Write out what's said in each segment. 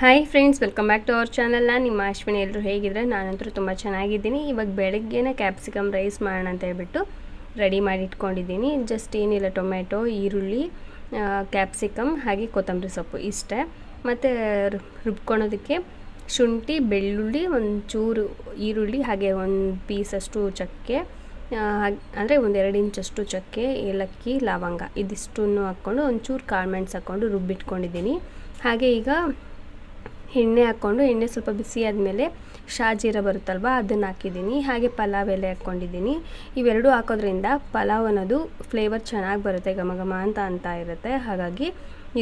Hi friends welcome back to our channel ನಾನು ನಿಮ್ಮ ಅಶ್ವಿನಿ ಎಲ್ಲರೂ ಹೇಗಿದ್ರೆ ನಾನಂತೂ ತುಂಬ ಚೆನ್ನಾಗಿದ್ದೀನಿ. ಇವಾಗ ಬೆಳಗ್ಗೆನೇ ಕ್ಯಾಪ್ಸಿಕಮ್ ರೈಸ್ ಮಾಡೋಣ ಅಂತ ಹೇಳ್ಬಿಟ್ಟು ರೆಡಿ ಮಾಡಿ ಇಟ್ಕೊಂಡಿದ್ದೀನಿ. ಜಸ್ಟ್ ಏನಿಲ್ಲ ಟೊಮೆಟೊ ಈರುಳ್ಳಿ ಕ್ಯಾಪ್ಸಿಕಮ್ ಹಾಗೆ ಕೊತ್ತಂಬರಿ ಸೊಪ್ಪು ಇಷ್ಟೇ. ಮತ್ತು ರುಬ್ಕೊಳೋದಕ್ಕೆ ಶುಂಠಿ, ಬೆಳ್ಳುಳ್ಳಿ ಒಂದು ಚೂರು ಈರುಳ್ಳಿ, ಹಾಗೆ ಒಂದು ಪೀಸಷ್ಟು ಚಕ್ಕೆ ಅಂದರೆ ಒಂದೆರಡು ಇಂಚಷ್ಟು ಚಕ್ಕೆ, ಏಲಕ್ಕಿ, ಲವಂಗ ಇದಿಷ್ಟನ್ನು ಹಾಕ್ಕೊಂಡು ಒಂಚೂರು ಕಾಳು ಮೆಣ್ಸು ಹಾಕ್ಕೊಂಡು ರುಬ್ಬಿಟ್ಕೊಂಡಿದ್ದೀನಿ. ಹಾಗೆ ಈಗ ಎಣ್ಣೆ ಹಾಕ್ಕೊಂಡು, ಎಣ್ಣೆ ಸ್ವಲ್ಪ ಬಿಸಿ ಆದಮೇಲೆ ಶಾಜೀರ ಬರುತ್ತಲ್ವ, ಅದನ್ನು ಹಾಕಿದ್ದೀನಿ. ಹಾಗೆ ಪಲಾವ್ ಎಲೆ ಹಾಕ್ಕೊಂಡಿದ್ದೀನಿ. ಇವೆರಡೂ ಹಾಕೋದ್ರಿಂದ ಪಲಾವ್ ಅನ್ನೋದು ಫ್ಲೇವರ್ ಚೆನ್ನಾಗಿ ಬರುತ್ತೆ, ಘಮ ಘಮ ಅಂತ ಅಂತ ಇರುತ್ತೆ. ಹಾಗಾಗಿ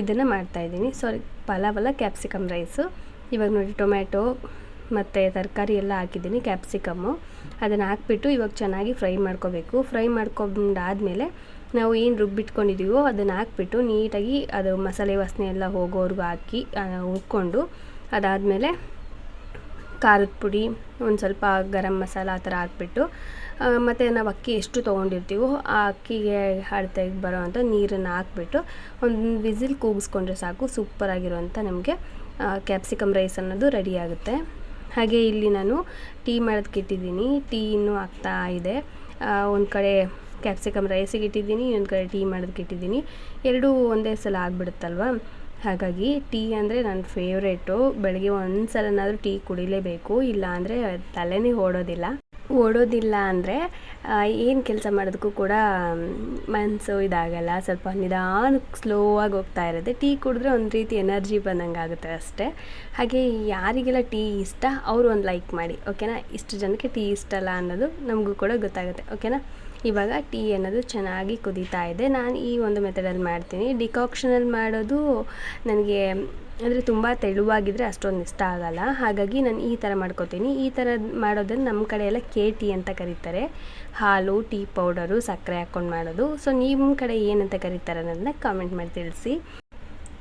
ಇದನ್ನು ಮಾಡ್ತಾಯಿದ್ದೀನಿ ಸಾರಿ ಪಲಾವ್ ಅಲ್ಲ ಕ್ಯಾಪ್ಸಿಕಮ್ ರೈಸು ಇವಾಗ ನೋಡಿ, ಟೊಮ್ಯಾಟೊ ಮತ್ತು ತರಕಾರಿ ಎಲ್ಲ ಹಾಕಿದ್ದೀನಿ ಕ್ಯಾಪ್ಸಿಕಮ್ಮು ಅದನ್ನು ಹಾಕ್ಬಿಟ್ಟು ಇವಾಗ ಚೆನ್ನಾಗಿ ಫ್ರೈ ಮಾಡ್ಕೋಬೇಕು. ಫ್ರೈ ಮಾಡ್ಕೊಂಡಾದಮೇಲೆ ನಾವು ಏನು ರುಬ್ಬಿಟ್ಕೊಂಡಿದ್ದೀವೋ ಅದನ್ನು ಹಾಕ್ಬಿಟ್ಟು ನೀಟಾಗಿ ಅದು ಮಸಾಲೆ ವಾಸನೆ ಎಲ್ಲ ಹೋಗೋವರೆಗೂ ಹಾಕಿ ಹುರ್ಕೊಂಡು ಅದಾದಮೇಲೆ ಖಾರದ ಪುಡಿ, ಒಂದು ಸ್ವಲ್ಪ ಗರಂ ಮಸಾಲ ಆ ಥರ ಹಾಕ್ಬಿಟ್ಟು ಮತ್ತು ನಾವು ಅಕ್ಕಿ ಎಷ್ಟು ತೊಗೊಂಡಿರ್ತೀವೋ ಆ ಅಕ್ಕಿಗೆ ಅಳತೆಗೆ ಬರೋವಂಥ ನೀರನ್ನು ಹಾಕ್ಬಿಟ್ಟು ಒಂದು ವಿಸಿಲ್ ಕೂಗಿಸ್ಕೊಂಡ್ರೆ ಸಾಕು ಸೂಪರಾಗಿರುವಂಥ ನಮಗೆ ಕ್ಯಾಪ್ಸಿಕಮ್ ರೈಸ್ ಅನ್ನೋದು ರೆಡಿ ಆಗುತ್ತೆ. ಹಾಗೆ ಇಲ್ಲಿ ನಾನು ಟೀ ಮಾಡೋದಕ್ಕೆ ಇಟ್ಟಿದ್ದೀನಿ, ಟೀ ಇನ್ನೂ ಆಗ್ತಾ ಇದೆ. ಒಂದು ಕಡೆ ಕ್ಯಾಪ್ಸಿಕಮ್ ರೈಸಿಗೆ ಇಟ್ಟಿದ್ದೀನಿ, ಇನ್ನೊಂದು ಕಡೆ ಟೀ ಮಾಡೋದಕ್ಕೆ ಇಟ್ಟಿದ್ದೀನಿ. ಎರಡೂ ಒಂದೇ ಸಲ ಆಗಿಬಿಡುತ್ತಲ್ವ? ಹಾಗಾಗಿ ಟೀ ಅಂದರೆ ನನ್ನ ಫೇವ್ರೇಟು ಬೆಳಗ್ಗೆ ಒಂದು ಸಲನಾದರೂ ಟೀ ಕುಡಿಲೇಬೇಕು ಇಲ್ಲ ಅಂದರೆ ತಲೆನೇ ಓಡೋದಿಲ್ಲ. ಓಡೋದಿಲ್ಲ ಅಂದರೆ ಏನು ಕೆಲಸ ಮಾಡೋದಕ್ಕೂ ಕೂಡ ಮನಸ್ಸು ಇದಾಗಲ್ಲ. ಸ್ವಲ್ಪ ನಿಧಾನಕ್ಕೆ ಸ್ಲೋ ಆಗಿ ಹೋಗ್ತಾ ಇರುತ್ತೆ. ಟೀ ಕುಡಿದ್ರೆ ಒಂದು ರೀತಿ ಎನರ್ಜಿ ಬಂದಂಗೆ ಆಗುತ್ತೆ ಅಷ್ಟೇ. ಹಾಗೆ ಯಾರಿಗೆಲ್ಲ ಟೀ ಇಷ್ಟ, ಅವರು ಒಂದು ಲೈಕ್ ಮಾಡಿ. ಓಕೆನಾ? ಇಷ್ಟು ಜನಕ್ಕೆ ಟೀ ಇಷ್ಟ ಅಲ್ಲ ಅನ್ನೋದು ನಮಗೂ ಕೂಡ ಗೊತ್ತಾಗುತ್ತೆ. ಓಕೆನಾ? ಇವಾಗ ಟೀ ಅನ್ನೋದು ಚೆನ್ನಾಗಿ ಕುದೀತಾ ಇದೆ. ನಾನು ಈ ಒಂದು ಮೆಥಡಲ್ಲಿ ಮಾಡ್ತೀನಿ. ಡಿಕಾಕ್ಷನಲ್ಲಿ ಮಾಡೋದು ನನಗೆ ಅಂದರೆ ತುಂಬ ತೆಳುವಾಗಿದ್ದರೆ ಅಷ್ಟೊಂದು ಇಷ್ಟ ಆಗಲ್ಲ. ಹಾಗಾಗಿ ನಾನು ಈ ಥರ ಮಾಡ್ಕೋತೀನಿ. ಈ ಥರ ಮಾಡೋದನ್ನು ನಮ್ಮ ಕಡೆ ಎಲ್ಲ ಕೆ ಟೀ ಅಂತ ಕರೀತಾರೆ. ಹಾಲು, ಟೀ ಪೌಡರು, ಸಕ್ಕರೆ ಹಾಕ್ಕೊಂಡು ಮಾಡೋದು. ಸೊ ನಿಮ್ಮ ಕಡೆ ಏನಂತ ಕರೀತಾರೆ ಅನ್ನೋದನ್ನ ಕಾಮೆಂಟ್ ಮಾಡಿ ತಿಳಿಸಿ.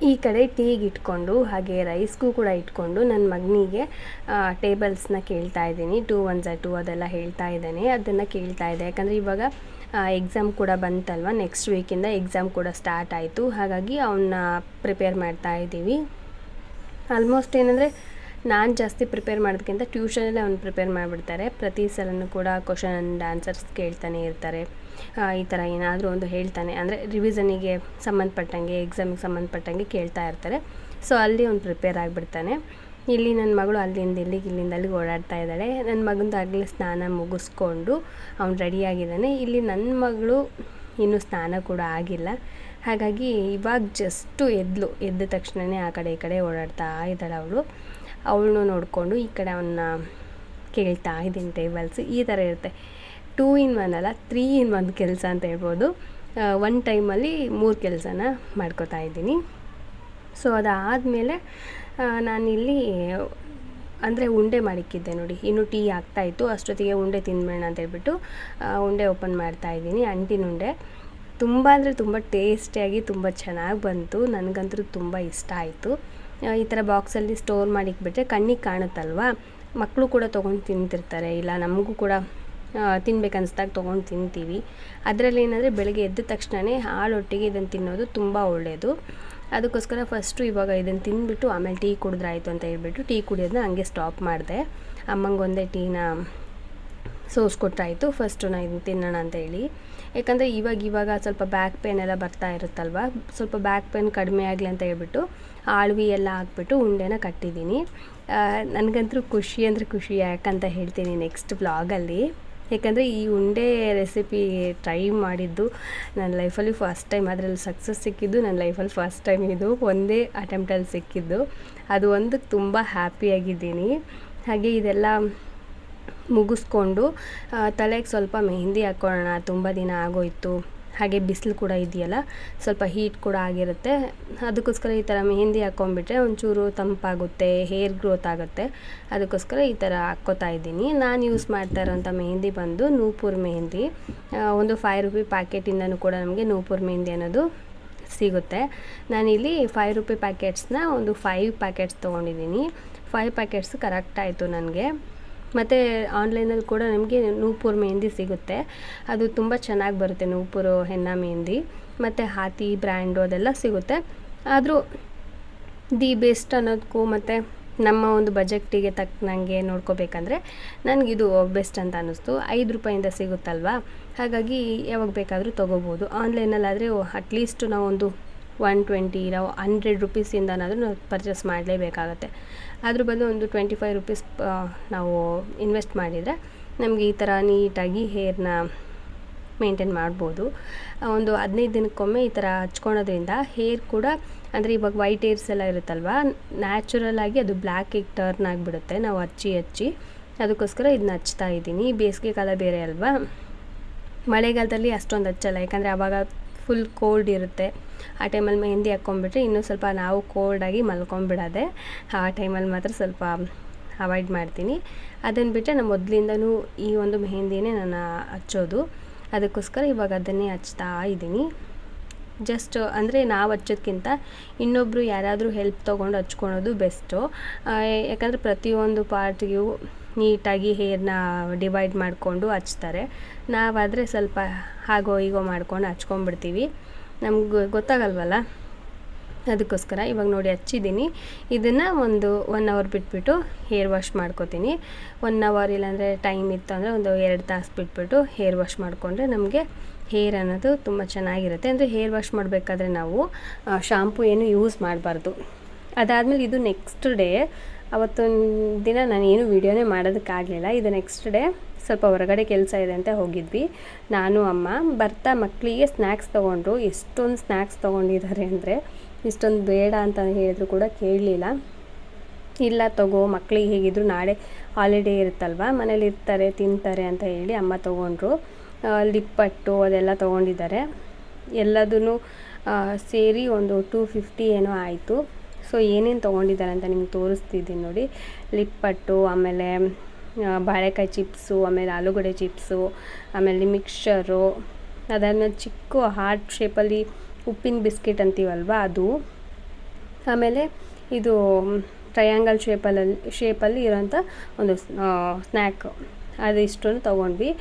ಈ ಕಡೆ ಟೀಗೆ ಇಟ್ಕೊಂಡು ಹಾಗೆ ರೈಸ್ಗೂ ಕೂಡ ಇಟ್ಕೊಂಡು ನನ್ನ ಮಗನಿಗೆ ಟೇಬಲ್ಸ್ನ ಕೇಳ್ತಾ ಇದ್ದೀನಿ. ಟೂ ಒನ್ ಝ ಟೂ ಅದೆಲ್ಲ ಹೇಳ್ತಾ ಇದ್ದಾನೆ. ಅದನ್ನು ಕೇಳ್ತಾ ಇದೆ. ಯಾಕಂದರೆ ಇವಾಗ ಎಕ್ಸಾಮ್ ಕೂಡ ಬಂತಲ್ವ? ನೆಕ್ಸ್ಟ್ ವೀಕಿಂದ ಎಕ್ಸಾಮ್ ಕೂಡ ಸ್ಟಾರ್ಟ್ ಆಯಿತು. ಹಾಗಾಗಿ ಅವನ್ನ ಪ್ರಿಪೇರ್ ಮಾಡ್ತಾ ಇದ್ದೀವಿ. ಆಲ್ಮೋಸ್ಟ್ ಏನಂದರೆ, ನಾನು ಜಾಸ್ತಿ ಪ್ರಿಪೇರ್ ಮಾಡೋದಕ್ಕಿಂತ ಟ್ಯೂಷನಲ್ಲೇ ಅವ್ನು ಪ್ರಿಪೇರ್ ಮಾಡಿಬಿಡ್ತಾರೆ. ಪ್ರತಿ ಸಲನೂ ಕೂಡ ಕ್ವಶನ್ ಆ್ಯಂಡ್ ಆನ್ಸರ್ಸ್ ಕೇಳ್ತಾನೆ ಇರ್ತಾರೆ. ಈ ಥರ ಏನಾದರೂ ಒಂದು ಹೇಳ್ತಾನೆ. ಅಂದರೆ ರಿವಿಸನಿಗೆ ಸಂಬಂಧಪಟ್ಟಂಗೆ ಎಕ್ಸಾಮಿಗೆ ಸಂಬಂಧಪಟ್ಟಂಗೆ ಕೇಳ್ತಾ ಇರ್ತಾರೆ. ಸೊ ಅಲ್ಲಿ ಅವ್ನು ಪ್ರಿಪೇರ್ ಆಗಿಬಿಡ್ತಾನೆ. ಇಲ್ಲಿ ನನ್ನ ಮಗಳು ಅಲ್ಲಿಂದ ಇಲ್ಲಿಗೆ ಇಲ್ಲಿಂದ ಅಲ್ಲಿಗೆ ಓಡಾಡ್ತಾ ಇದ್ದಾಳೆ. ನನ್ನ ಮಗಂದಾಗಲೇ ಸ್ನಾನ ಮುಗಿಸ್ಕೊಂಡು ಅವ್ನು ರೆಡಿಯಾಗಿದ್ದಾನೆ ಇಲ್ಲಿ ನನ್ನ ಮಗಳು ಇನ್ನೂ ಸ್ನಾನ ಕೂಡ ಆಗಿಲ್ಲ. ಹಾಗಾಗಿ ಇವಾಗ ಜಸ್ಟು ಎದ್ಲು. ಎದ್ದ ತಕ್ಷಣವೇ ಆ ಕಡೆ ಈ ಕಡೆ ಓಡಾಡ್ತಾ ಇದ್ದಾಳೆ ಅವಳು. ಅವಳನ್ನು ನೋಡಿಕೊಂಡು ಈ ಕಡೆ ಅವನ್ನ ಕೇಳ್ತಾ ಇದ್ದೀನಿ ಟೇಬಲ್ಸ್ ಈ ಥರ ಇರುತ್ತೆ. ಟೂ ಇನ್ ಒನ್ ಅಲ್ಲ ತ್ರೀ ಇನ್ ಒನ್ ಕೆಲಸ ಅಂತ ಹೇಳ್ಬೋದು. ಒನ್ ಟೈಮಲ್ಲಿ ಮೂರು ಕೆಲಸನ ಮಾಡ್ಕೋತಾ ಇದ್ದೀನಿ. ಸೊ ಅದಾದಮೇಲೆ ನಾನಿಲ್ಲಿ ಅಂದರೆ ಉಂಡೆ ಮಾಡಿಕ್ಕಿದ್ದೆ ನೋಡಿ. ಇನ್ನು ಟೀ ಆಗ್ತಾಯಿತ್ತು ಅಷ್ಟೊತ್ತಿಗೆ ಉಂಡೆ ತಿನ್ಬೇಡ ಅಂತ ಹೇಳ್ಬಿಟ್ಟು ಉಂಡೆ ಓಪನ್ ಮಾಡ್ತಾ ಇದ್ದೀನಿ. ಅಂಟಿನ ಉಂಡೆ. ತುಂಬ ಅಂದರೆ ತುಂಬ ಟೇಸ್ಟಿಯಾಗಿ ತುಂಬ ಚೆನ್ನಾಗಿ ಬಂತು. ನನಗಂತೂ ತುಂಬ ಇಷ್ಟ ಆಯಿತು. ಈ ಥರ ಬಾಕ್ಸಲ್ಲಿ ಸ್ಟೋರ್ ಮಾಡಿಕ್ಬಿಟ್ರೆ ಕಣ್ಣಿಗೆ ಕಾಣುತ್ತಲ್ವ? ಮಕ್ಕಳು ಕೂಡ ತೊಗೊಂಡು ತಿಂತಿರ್ತಾರೆ. ಇಲ್ಲ, ನಮಗೂ ಕೂಡ ತಿನ್ಬೇಕು ಅನ್ಸ್ದಾಗ ತೊಗೊಂಡು ತಿಂತೀವಿ. ಅದರಲ್ಲಿ ಏನಂದರೆ ಬೆಳಗ್ಗೆ ಎದ್ದ ತಕ್ಷಣವೇ ಹಾಳೊಟ್ಟಿಗೆ ಇದನ್ನು ತಿನ್ನೋದು ತುಂಬ ಒಳ್ಳೆಯದು ಅದಕ್ಕೋಸ್ಕರ ಫಸ್ಟು ಇವಾಗ ಇದನ್ನು ತಿಂದುಬಿಟ್ಟು ಆಮೇಲೆ ಟೀ ಕುಡಿದ್ರಾಯ್ತು ಅಂತ ಹೇಳ್ಬಿಟ್ಟು ಟೀ ಕುಡಿಯೋದನ್ನ ಹಂಗೆ ಸ್ಟಾಪ್ ಮಾಡಿದೆ. ಅಮ್ಮಂಗೆ ಒಂದೇ ಟೀನ ಸೋಸ್ಕೊಟ್ರಾಯಿತು ಫಸ್ಟು ನಾನು ಇದನ್ನು ತಿನ್ನೋಣ ಅಂತ ಹೇಳಿ. ಯಾಕಂದರೆ ಇವಾಗ ಇವಾಗ ಸ್ವಲ್ಪ ಬ್ಯಾಕ್ ಪೇನ್ ಎಲ್ಲ ಬರ್ತಾ ಇರುತ್ತಲ್ವ? ಸ್ವಲ್ಪ ಬ್ಯಾಕ್ ಪೇನ್ ಕಡಿಮೆ ಆಗಲಿ ಅಂತ ಹೇಳ್ಬಿಟ್ಟು ಆಳ್ವಿ ಎಲ್ಲ ಹಾಕ್ಬಿಟ್ಟು ಉಂಡೆನ ಕಟ್ಟಿದ್ದೀನಿ. ನನಗಂತೂ ಖುಷಿ ಅಂದರೆ ಖುಷಿ ಯಾಕಂತ ಹೇಳ್ತೀನಿ ನೆಕ್ಸ್ಟ್ ಬ್ಲಾಗಲ್ಲಿ ಯಾಕಂದರೆ ಈ ಉಂಡೆ ರೆಸಿಪಿ ಟ್ರೈ ಮಾಡಿದ್ದು ನನ್ನ ಲೈಫಲ್ಲಿ ಫಸ್ಟ್ ಟೈಮ್ ಅದರಲ್ಲಿ ಸಕ್ಸಸ್ ಸಿಕ್ಕಿದ್ದು ನನ್ನ ಲೈಫಲ್ಲಿ ಫಸ್ಟ್ ಟೈಮ್ ಇದು. ಒಂದೇ ಅಟೆಂಪ್ಟಲ್ಲಿ ಸಿಕ್ಕಿದ್ದು. ಅದು ಒಂದು ತುಂಬ ಹ್ಯಾಪಿಯಾಗಿದ್ದೀನಿ ಹಾಗೆ ಇದೆಲ್ಲ ಮುಗಿಸ್ಕೊಂಡು ತಲೆಗೆ ಸ್ವಲ್ಪ ಮೆಹಂದಿ ಹಾಕ್ಕೊಳ್ಳೋಣ ತುಂಬ ದಿನ ಆಗೋಯಿತು. ಹಾಗೆ ಬಿಸಿಲು ಕೂಡ ಇದೆಯಲ್ಲ, ಸ್ವಲ್ಪ ಹೀಟ್ ಕೂಡ ಆಗಿರುತ್ತೆ. ಅದಕ್ಕೋಸ್ಕರ ಈ ಥರ ಮೆಹಂದಿ ಹಾಕ್ಕೊಂಬಿಟ್ರೆ ಒಂಚೂರು ತಂಪಾಗುತ್ತೆ ಹೇರ್ ಗ್ರೋತ್ ಆಗುತ್ತೆ. ಅದಕ್ಕೋಸ್ಕರ ಈ ಥರ ಹಾಕ್ಕೋತಾ ಇದ್ದೀನಿ. ನಾನು ಯೂಸ್ ಮಾಡ್ತಾ ಇರೋಂಥ ಮೆಹಂದಿ ಬಂದು ನೂಪುರ್ ಮೆಹಂದಿ. ಒಂದು ಫೈವ್ ರುಪಿ ಪ್ಯಾಕೆಟಿಂದನೂ ಕೂಡ ನಮಗೆ ನೂಪುರ್ ಮೆಹಂದಿ ಅನ್ನೋದು ಸಿಗುತ್ತೆ. ನಾನಿಲ್ಲಿ ಫೈವ್ ರುಪಿ ಪ್ಯಾಕೆಟ್ಸ್ನ ಒಂದು ಫೈವ್ ಪ್ಯಾಕೆಟ್ಸ್ ತೊಗೊಂಡಿದ್ದೀನಿ. ಫೈವ್ ಪ್ಯಾಕೆಟ್ಸ್ ಕರೆಕ್ಟ್ ಆಯಿತು ನನಗೆ. ಮತ್ತು ಆನ್ಲೈನಲ್ಲಿ ಕೂಡ ನಮಗೆ ನೂಪುರ್ ಮೆಹಂದಿ ಸಿಗುತ್ತೆ. ಅದು ತುಂಬ ಚೆನ್ನಾಗಿ ಬರುತ್ತೆ ನೂಪುರು ಹೆನ್ನ ಮೆಹಂದಿ ಮತ್ತು ಹಾತಿ ಬ್ರ್ಯಾಂಡು ಅದೆಲ್ಲ ಸಿಗುತ್ತೆ. ಆದರೂ ದಿ ಬೆಸ್ಟ್ ಅನ್ನೋದಕ್ಕೂ ಮತ್ತು ನಮ್ಮ ಒಂದು ಬಜೆಟ್ಟಿಗೆ ತಕ್ಕನಂಗೆ ನೋಡ್ಕೋಬೇಕಂದ್ರೆ ನನಗಿದು ಬೆಸ್ಟ್ ಅಂತ ಅನ್ನಿಸ್ತು. ಐದು ರೂಪಾಯಿಂದ ಸಿಗುತ್ತಲ್ವಾ? ಹಾಗಾಗಿ ಯಾವಾಗ ಬೇಕಾದರೂ ತೊಗೋಬೋದು. ಆನ್ಲೈನಲ್ಲಾದರೆ ಅಟ್ಲೀಸ್ಟ್ ನಾವೊಂದು ಒನ್ ಟ್ವೆಂಟಿ ನಾವು ಹಂಡ್ರೆಡ್ ರುಪೀಸಿಂದನಾದರೂ ನಾವು ಪರ್ಚೇಸ್ ಮಾಡಲೇಬೇಕಾಗತ್ತೆ. ಅದ್ರ ಬದಲು ಒಂದು ಟ್ವೆಂಟಿ ಫೈವ್ ರುಪೀಸ್ ನಾವು ಇನ್ವೆಸ್ಟ್ ಮಾಡಿದರೆ ನಮಗೆ ಈ ಥರ ನೀಟಾಗಿ ಹೇರ್ನ ಮೇಂಟೈನ್ ಮಾಡ್ಬೋದು. ಒಂದು ಹದಿನೈದು ದಿನಕ್ಕೊಮ್ಮೆ ಈ ಥರ ಹಚ್ಕೊಳೋದ್ರಿಂದ ಹೇರ್ ಕೂಡ, ಅಂದರೆ ಇವಾಗ ವೈಟ್ ಹೇರ್ಸ್ ಎಲ್ಲ ಇರುತ್ತಲ್ವ, ನ್ಯಾಚುರಲ್ ಆಗಿ ಅದು ಬ್ಲ್ಯಾಕಿಗೆ ಟರ್ನ್ ಆಗಿಬಿಡುತ್ತೆ. ನಾವು ಹಚ್ಚಿ ಹಚ್ಚಿ ಅದಕ್ಕೋಸ್ಕರ ಇದನ್ನ ಹಚ್ತಾ ಇದ್ದೀನಿ. ಬೇಸಿಗೆ ಕಾಲ ಬೇರೆ ಅಲ್ವಾ? ಮಳೆಗಾಲದಲ್ಲಿ ಅಷ್ಟೊಂದು ಹಚ್ಚಲ್ಲ. ಯಾಕಂದರೆ ಆವಾಗ ಫುಲ್ ಕೋಲ್ಡ್ ಇರುತ್ತೆ. ಆ ಟೈಮಲ್ಲಿ ಮೆಹಂದಿ ಹಾಕ್ಕೊಂಬಿಟ್ರೆ ಇನ್ನೂ ಸ್ವಲ್ಪ ನಾವು ಕೋಲ್ಡಾಗಿ ಮಲ್ಕೊಂಬಿಡೋದೆ ಆ ಟೈಮಲ್ಲಿ ಮಾತ್ರ ಸ್ವಲ್ಪ ಅವಾಯ್ಡ್ ಮಾಡ್ತೀನಿ. ಅದನ್ನು ಬಿಟ್ಟರೆ ನಾನು ಮೊದಲಿಂದನೂ ಈ ಒಂದು ಮೆಹಂದಿನೇ ನಾನು ಹಚ್ಚೋದು. ಅದಕ್ಕೋಸ್ಕರ ಇವಾಗ ಅದನ್ನೇ ಹಚ್ತಾ ಇದ್ದೀನಿ. ಜಸ್ಟ್ ಅಂದರೆ ನಾವು ಹಚ್ಚೋದ್ಕಿಂತ ಇನ್ನೊಬ್ಬರು ಯಾರಾದರೂ ಹೆಲ್ಪ್ ತೊಗೊಂಡು ಹಚ್ಕೊಳೋದು ಬೆಸ್ಟು ಯಾಕಂದರೆ ಪ್ರತಿಯೊಂದು ಪಾರ್ಟಿಗೂ ನೀಟಾಗಿ ಹೇರ್ನ ಡಿವೈಡ್ ಮಾಡಿಕೊಂಡು ಹಚ್ತಾರೆ. ನಾವಾದರೆ ಸ್ವಲ್ಪ ಹಾಗೋ ಹೀಗೋ ಮಾಡ್ಕೊಂಡು ಹಚ್ಕೊಂಡ್ಬಿಡ್ತೀವಿ. ನಮ್ಗೆ ಗೊತ್ತಾಗಲ್ವಲ್ಲ? ಅದಕ್ಕೋಸ್ಕರ ಇವಾಗ ನೋಡಿ ಹಚ್ಚಿದ್ದೀನಿ. ಇದನ್ನು ಒಂದು ಒನ್ ಅವರ್ ಬಿಟ್ಬಿಟ್ಟು ಹೇರ್ ವಾಶ್ ಮಾಡ್ಕೋತೀನಿ. ಒನ್ ಅವರ್ ಇಲ್ಲಾಂದರೆ ಟೈಮ್ ಇತ್ತು ಅಂದರೆ ಒಂದು ಎರಡು ತಾಸು ಬಿಟ್ಬಿಟ್ಟು ಹೇರ್ ವಾಶ್ ಮಾಡಿಕೊಂಡ್ರೆ ನಮಗೆ ಹೇರ್ ಅನ್ನೋದು ತುಂಬ ಚೆನ್ನಾಗಿರುತ್ತೆ. ಅಂದರೆ ಹೇರ್ ವಾಶ್ ಮಾಡಬೇಕಾದ್ರೆ ನಾವು ಶಾಂಪು ಏನು ಯೂಸ್ ಮಾಡಬಾರ್ದು. ಅದಾದಮೇಲೆ ಇದು ನೆಕ್ಸ್ಟ್ ಡೇ ಅವತ್ತೊಂದು ದಿನ ನಾನು ಏನು ವೀಡಿಯೋನೇ ಮಾಡೋದಕ್ಕಾಗಲಿಲ್ಲ. ಇದು ನೆಕ್ಸ್ಟ್ ಡೇ ಸ್ವಲ್ಪ ಹೊರಗಡೆ ಕೆಲಸ ಇದೆ ಅಂತ ಹೋಗಿದ್ವಿ. ನಾನು, ಅಮ್ಮ ಬರ್ತಾ ಮಕ್ಕಳಿಗೆ ಸ್ನ್ಯಾಕ್ಸ್ ತೊಗೊಂಡ್ರು. ಎಷ್ಟೊಂದು ಸ್ನ್ಯಾಕ್ಸ್ ತೊಗೊಂಡಿದ್ದಾರೆ ಅಂದರೆ ಇಷ್ಟೊಂದು ಬೇಡ ಅಂತ ಹೇಳಿದ್ರು ಕೂಡ ಕೇಳಲಿಲ್ಲ. ಇಲ್ಲ ತಗೋ ಮಕ್ಕಳಿಗೆ ಹೇಗಿದ್ರು ನಾಳೆ ಹಾಲಿಡೇ ಇರುತ್ತಲ್ವ, ಮನೇಲಿ ಇರ್ತಾರೆ, ತಿಂತಾರೆ ಅಂತ ಹೇಳಿ ಅಮ್ಮ ತೊಗೊಂಡ್ರು. ಲಿಪ್ಪಟ್ಟು ಅದೆಲ್ಲ ತೊಗೊಂಡಿದ್ದಾರೆ. ಎಲ್ಲದೂ ಸೇರಿ ಒಂದು ಟೂ ಫಿಫ್ಟಿ ಏನೋ ಆಯಿತು. ಸೊ ಏನೇನು ತೊಗೊಂಡಿದ್ದಾರೆ ಅಂತ ನಿಮ್ಗೆ ತೋರಿಸ್ತಿದ್ದೀನಿ ನೋಡಿ. ಲಿಪ್ಪಟ್ಟು, ಆಮೇಲೆ ಬಾಳೆಕಾಯಿ ಚಿಪ್ಸು, ಆಮೇಲೆ ಆಲೂಗಡ್ಡೆ ಚಿಪ್ಸು, ಆಮೇಲೆ ಮಿಕ್ಸ್ಚರು, ಅದಾದಮೇಲೆ ಚಿಕ್ಕ ಹಾರ್ಟ್ ಶೇಪಲ್ಲಿ ಉಪ್ಪಿನ ಬಿಸ್ಕೆಟ್ ಅಂತೀವಲ್ವ ಅದು. ಆಮೇಲೆ ಇದು ಟ್ರಯಾಂಗಲ್ ಶೇಪಲ್ಲಿ ಶೇಪಲ್ಲಿ ಇರೋಂಥ ಒಂದು ಸ್ನ್ಯಾಕ್ ಅದು ಇಷ್ಟನ್ನು ತೊಗೊಂಡ್ವಿ.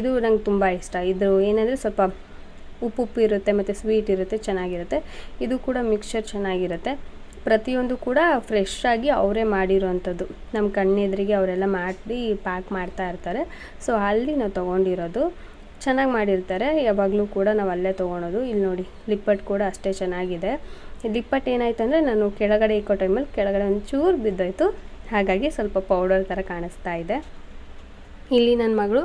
ಇದು ನಂಗೆ ತುಂಬ ಇಷ್ಟ. ಇದು ಏನಂದರೆ ಸ್ವಲ್ಪ ಉಪ್ಪು ಉಪ್ಪು ಇರುತ್ತೆ, ಮತ್ತು ಸ್ವೀಟ್ ಇರುತ್ತೆ, ಚೆನ್ನಾಗಿರುತ್ತೆ. ಇದು ಕೂಡ ಮಿಕ್ಸ್ಚರ್ ಚೆನ್ನಾಗಿರುತ್ತೆ. ಪ್ರತಿಯೊಂದು ಕೂಡ ಫ್ರೆಶ್ ಆಗಿ ಅವರೇ ಮಾಡಿರೋವಂಥದ್ದು ನಮ್ಮ ಕಣ್ಣೆದುರಿಗೆ ಅವರೆಲ್ಲ ಮಾಡಿ ಪ್ಯಾಕ್ ಮಾಡ್ತಾ ಇರ್ತಾರೆ. ಸೊ ಅಲ್ಲಿ ನಾವು ತೊಗೊಂಡಿರೋದು ಚೆನ್ನಾಗಿ ಮಾಡಿರ್ತಾರೆ. ಯಾವಾಗಲೂ ಕೂಡ ನಾವು ಅಲ್ಲೇ ತೊಗೊಳೋದು. ಇಲ್ಲಿ ನೋಡಿ, ಲಿಪ್ಪಟ್ ಕೂಡ ಅಷ್ಟೇ ಚೆನ್ನಾಗಿದೆ. ಲಿಪ್ಪಟ್ ಏನಾಯ್ತು ಅಂದರೆ, ನಾನು ಕೆಳಗಡೆ ಇಕ್ಕೋ ಟೈಮಲ್ಲಿ ಕೆಳಗಡೆ ಒಂದು ಚೂರು ಬಿದ್ದೋಯ್ತು. ಹಾಗಾಗಿ ಸ್ವಲ್ಪ ಪೌಡರ್ ಥರ ಕಾಣಿಸ್ತಾ ಇದೆ. ಇಲ್ಲಿ ನನ್ನ ಮಗಳು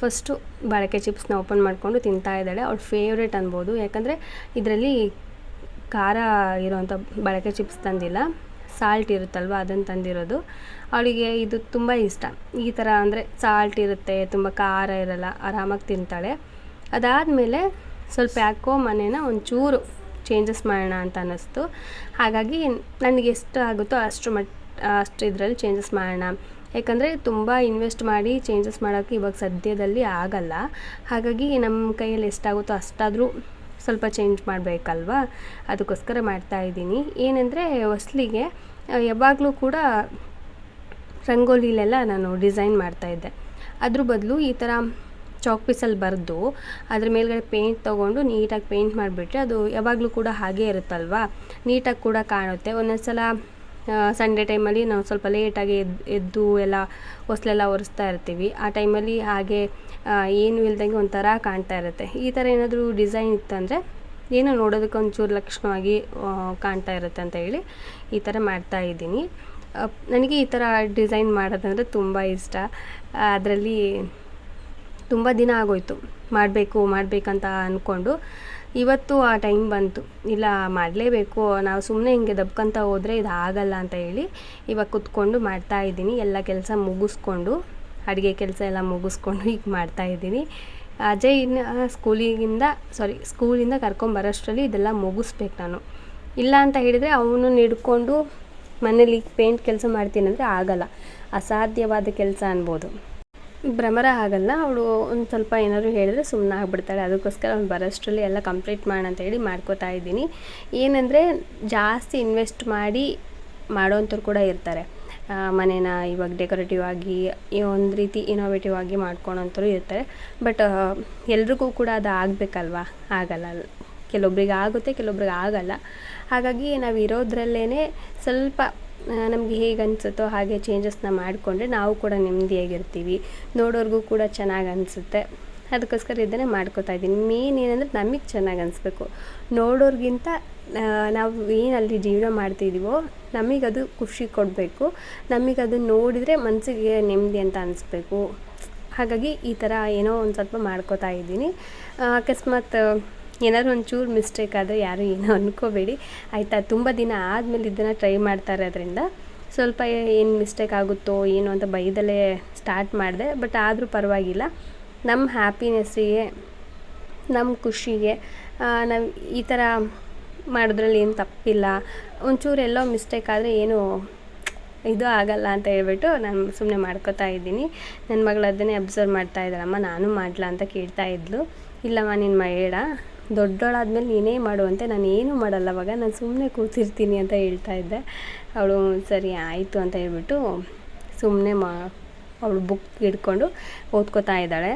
ಫಸ್ಟು ಬಾಳೆಕಾಯಿ ಚಿಪ್ಸ್ನ ಓಪನ್ ಮಾಡಿಕೊಂಡು ತಿಂತಾ ಇದ್ದಾಳೆ. ಅವ್ಳ ಫೇವ್ರೇಟ್ ಅನ್ಬೋದು. ಯಾಕಂದರೆ, ಇದರಲ್ಲಿ ಖಾರ ಇರೋವಂಥ ಬಳಕೆ ಚಿಪ್ಸ್ ತಂದಿಲ್ಲ. ಸಾಲ್ಟ್ ಇರುತ್ತಲ್ವ ಅದನ್ನು ತಂದಿರೋದು. ಅವಳಿಗೆ ಇದು ತುಂಬ ಇಷ್ಟ. ಈ ಥರ ಅಂದರೆ ಸಾಲ್ಟ್ ಇರುತ್ತೆ, ತುಂಬ ಖಾರ ಇರಲ್ಲ, ಆರಾಮಾಗಿ ತಿಂತಾಳೆ. ಅದಾದಮೇಲೆ ಸ್ವಲ್ಪ ಯಾಕೋ ಮನೇನ ಒಂಚೂರು ಚೇಂಜಸ್ ಮಾಡೋಣ ಅಂತ ಅನ್ನಿಸ್ತು. ಹಾಗಾಗಿ ನನಗೆ ಎಷ್ಟು ಆಗುತ್ತೋ ಅಷ್ಟು ಮಟ್, ಅಷ್ಟು ಇದರಲ್ಲಿ ಚೇಂಜಸ್ ಮಾಡೋಣ. ಯಾಕಂದರೆ ತುಂಬ ಇನ್ವೆಸ್ಟ್ ಮಾಡಿ ಚೇಂಜಸ್ ಮಾಡೋಕ್ಕೆ ಇವಾಗ ಸದ್ಯದಲ್ಲಿ ಆಗಲ್ಲ. ಹಾಗಾಗಿ ನಮ್ಮ ಕೈಯಲ್ಲಿ ಎಷ್ಟಾಗುತ್ತೋ ಅಷ್ಟಾದರೂ ಸ್ವಲ್ಪ ಚೇಂಜ್ ಮಾಡಬೇಕಲ್ವಾ? ಅದಕ್ಕೋಸ್ಕರ ಮಾಡ್ತಾ ಇದ್ದೀನಿ. ಏನಂದರೆ ಹೊಸ್ಲಿಗೆ ಯಾವಾಗಲೂ ಕೂಡ ರಂಗೋಲಿಲೆಲ್ಲ ನಾನು ಡಿಸೈನ್ ಮಾಡ್ತಾಯಿದ್ದೆ ಅದ್ರ ಬದಲು ಈ ಥರ ಚಾಕ್ ಪೀಸಲ್ಲಿ ಬರೆದು ಅದ್ರ ಮೇಲ್ಗಡೆ ಪೇಂಟ್ ತೊಗೊಂಡು ನೀಟಾಗಿ ಪೇಂಟ್ ಮಾಡಿಬಿಟ್ರೆ ಅದು ಯಾವಾಗಲೂ ಕೂಡ ಹಾಗೇ ಇರುತ್ತಲ್ವಾ? ನೀಟಾಗಿ ಕೂಡ ಕಾಣುತ್ತೆ. ಒಂದೊಂದು ಸಲ ಸಂಡೇ ಟೈಮಲ್ಲಿ ನಾವು ಸ್ವಲ್ಪ ಲೇಟಾಗಿ ಎದ್ದು ಎದ್ದು ಎಲ್ಲ ಹೊಸ್ಲೆಲ್ಲ ಒರೆಸ್ತಾ ಇರ್ತೀವಿ. ಆ ಟೈಮಲ್ಲಿ ಹಾಗೆ ಏನು ಇಲ್ದಂಗೆ ಒಂಥರ ಕಾಣ್ತಾ ಇರುತ್ತೆ. ಈ ಥರ ಏನಾದರೂ ಡಿಸೈನ್ ಇತ್ತಂದರೆ ಏನೋ ನೋಡೋದಕ್ಕೆ ಒಂಚೂರು ಲಕ್ಷಣವಾಗಿ ಕಾಣ್ತಾ ಇರುತ್ತೆ ಅಂತ ಹೇಳಿ ಈ ಥರ ಮಾಡ್ತಾ ಇದ್ದೀನಿ. ನನಗೆ ಈ ಥರ ಡಿಸೈನ್ ಮಾಡೋದಂದರೆ ತುಂಬ ಇಷ್ಟ. ಅದರಲ್ಲಿ ತುಂಬ ದಿನ ಆಗೋಯ್ತು. ಮಾಡಬೇಕು, ಮಾಡಬೇಕಂತ ಅಂದ್ಕೊಂಡು ಇವತ್ತು ಆ ಟೈಮ್ ಬಂತು. ಇಲ್ಲ, ಮಾಡಲೇಬೇಕು. ನಾವು ಸುಮ್ಮನೆ ಹಿಂಗೆ ದಬ್ಕೊಂತ ಹೋದರೆ ಇದು ಆಗಲ್ಲ ಅಂತ ಹೇಳಿ ಇವಾಗ ಕುತ್ಕೊಂಡು ಮಾಡ್ತಾ ಇದ್ದೀನಿ. ಎಲ್ಲ ಕೆಲಸ ಮುಗಿಸ್ಕೊಂಡು, ಅಡುಗೆ ಕೆಲಸ ಎಲ್ಲ ಮುಗಿಸ್ಕೊಂಡು ಈಗ ಮಾಡ್ತಾ ಅಜಯ್ ಇನ್ನು ಸ್ಕೂಲಿಗಿಂದ ಸಾರಿ ಸ್ಕೂಲಿಂದ ಕರ್ಕೊಂಬರೋಷ್ಟರಲ್ಲಿ ಇದೆಲ್ಲ ಮುಗಿಸ್ಬೇಕು ನಾನು. ಇಲ್ಲ ಅಂತ ಹೇಳಿದರೆ ಅವನು ಹಿಡ್ಕೊಂಡು ಮನೇಲಿ ಪೇಂಟ್ ಕೆಲಸ ಮಾಡ್ತೀನಿ ಅಂದರೆ ಆಗಲ್ಲ. ಅಸಾಧ್ಯವಾದ ಕೆಲಸ ಅನ್ಬೋದು. ಭ್ರಮರ ಆಗಲ್ಲ ಅವಳು ಒಂದು ಸ್ವಲ್ಪ ಏನಾದರೂ ಹೇಳಿದ್ರೆ ಸುಮ್ಮನೆ ಆಗ್ಬಿಡ್ತಾಳೆ. ಅದಕ್ಕೋಸ್ಕರ ಅವ್ನು ಬರೋಷ್ಟರಲ್ಲಿ ಎಲ್ಲ ಕಂಪ್ಲೀಟ್ ಮಾಡೋಣ ಅಂತ ಹೇಳಿ ಮಾಡ್ಕೋತಾ ಇದ್ದೀನಿ. ಏನಂದರೆ ಜಾಸ್ತಿ ಇನ್ವೆಸ್ಟ್ ಮಾಡಿ ಮಾಡೋವಂಥವ್ರು ಕೂಡ ಇರ್ತಾರೆ. ಮನೇನ ಇವಾಗ ಡೆಕೋರೇಟಿವ್ ಆಗಿ ಒಂದು ರೀತಿ ಇನೋವೇಟಿವ್ ಆಗಿ ಮಾಡ್ಕೊಳೋಂಥವ್ರು ಇರ್ತಾರೆ. ಬಟ್ ಎಲ್ರಿಗೂ ಕೂಡ ಅದು ಆಗಬೇಕಲ್ವಾ? ಆಗಲ್ಲ. ಕೆಲವೊಬ್ರಿಗೆ ಆಗುತ್ತೆ, ಕೆಲವೊಬ್ರಿಗೆ ಆಗಲ್ಲ. ಹಾಗಾಗಿ ನಾವು ಇರೋದ್ರಲ್ಲೇ ಸ್ವಲ್ಪ ನಮಗೆ ಹೇಗೆ ಅನಿಸುತ್ತೋ ಹಾಗೆ ಚೇಂಜಸ್ನ ಮಾಡಿಕೊಂಡ್ರೆ ನಾವು ಕೂಡ ನೆಮ್ಮದಿಯಾಗಿರ್ತೀವಿ. ನೋಡೋರಿಗೂ ಕೂಡ ಚೆನ್ನಾಗಿ ಅನಿಸುತ್ತೆ. ಅದಕ್ಕೋಸ್ಕರ ಇದನ್ನೇ ಮಾಡ್ಕೋತಾ ಇದ್ದೀನಿ. ಮೇನ್ ಏನಂದರೆ ನಮಗೆ ಚೆನ್ನಾಗಿ ಅನಿಸ್ಬೇಕು. ನೋಡೋರಿಗಿಂತ ನಾವು ಏನಲ್ಲಿ ಜೀವನ ಮಾಡ್ತಿದ್ದೀವೋ ನಮಗದು ಖುಷಿ ಕೊಡಬೇಕು. ನಮಗದು ನೋಡಿದರೆ ಮನಸ್ಸಿಗೆ ನೆಮ್ಮದಿ ಅಂತ ಅನಿಸ್ಬೇಕು. ಹಾಗಾಗಿ ಈ ಥರ ಏನೋ ಒಂದು ಸ್ವಲ್ಪ ಮಾಡ್ಕೋತಾ ಇದ್ದೀನಿ. ಅಕಸ್ಮಾತ್ ಏನಾದರೂ ಒಂಚೂರು ಮಿಸ್ಟೇಕ್ ಆದರೆ ಯಾರು ಏನೋ ಅಂದ್ಕೋಬೇಡಿ ಆಯಿತಾ? ತುಂಬ ದಿನ ಆದಮೇಲೆ ಇದನ್ನು ಟ್ರೈ ಮಾಡ್ತಾರೆ ಅದರಿಂದ. ಸ್ವಲ್ಪ ಏನು ಮಿಸ್ಟೇಕ್ ಆಗುತ್ತೋ ಏನು ಅಂತ ಬೈದಲ್ಲೇ ಸ್ಟಾರ್ಟ್ ಮಾಡಿದೆ. ಬಟ್ ಆದರೂ ಪರವಾಗಿಲ್ಲ. ನಮ್ಮ ಹ್ಯಾಪಿನೆಸ್ಸಿಗೆ ನಮ್ಮ ಖುಷಿಗೆ ನಾವು ಈ ಥರ ಮಾಡೋದ್ರಲ್ಲಿ ಏನು ತಪ್ಪಿಲ್ಲ. ಒಂಚೂರು ಎಲ್ಲೋ ಮಿಸ್ಟೇಕ್ ಆದರೆ ಏನು ಇದು ಆಗಲ್ಲ ಅಂತ ಹೇಳ್ಬಿಟ್ಟು ನಾನು ಸುಮ್ಮನೆ ಮಾಡ್ಕೋತಾ ಇದ್ದೀನಿ. ನನ್ನ ಮಗಳು ಅದನ್ನೇ ಅಬ್ಸರ್ವ್ ಮಾಡ್ತಾ ಇದ್ದಾಳಮ್ಮ. ನಾನು ಮಾಡಲ ಅಂತ ಕೇಳ್ತಾ ಇದ್ಲು. ಇಲ್ಲಮ್ಮ, ನೀನು ಬೇಡ ದೊಡ್ಡೋಳಾದ್ಮೇಲೆ ನೀನೇ ಮಾಡುವಂತೆ ನಾನು ಏನೂ ಮಾಡಲ್ಲ. ಅವಾಗ ನಾನು ಸುಮ್ಮನೆ ಕೂತಿರ್ತೀನಿ ಅಂತ ಹೇಳ್ತಾ ಇದ್ದೆ. ಅವಳು, ಸರಿ, ಆಯಿತು ಅಂತ ಹೇಳ್ಬಿಟ್ಟು ಸುಮ್ಮನೆ ಮಾ, ಅವಳು ಬುಕ್ ಹಿಡ್ಕೊಂಡು ಓದ್ಕೋತಾ ಇದ್ದಾಳೆ.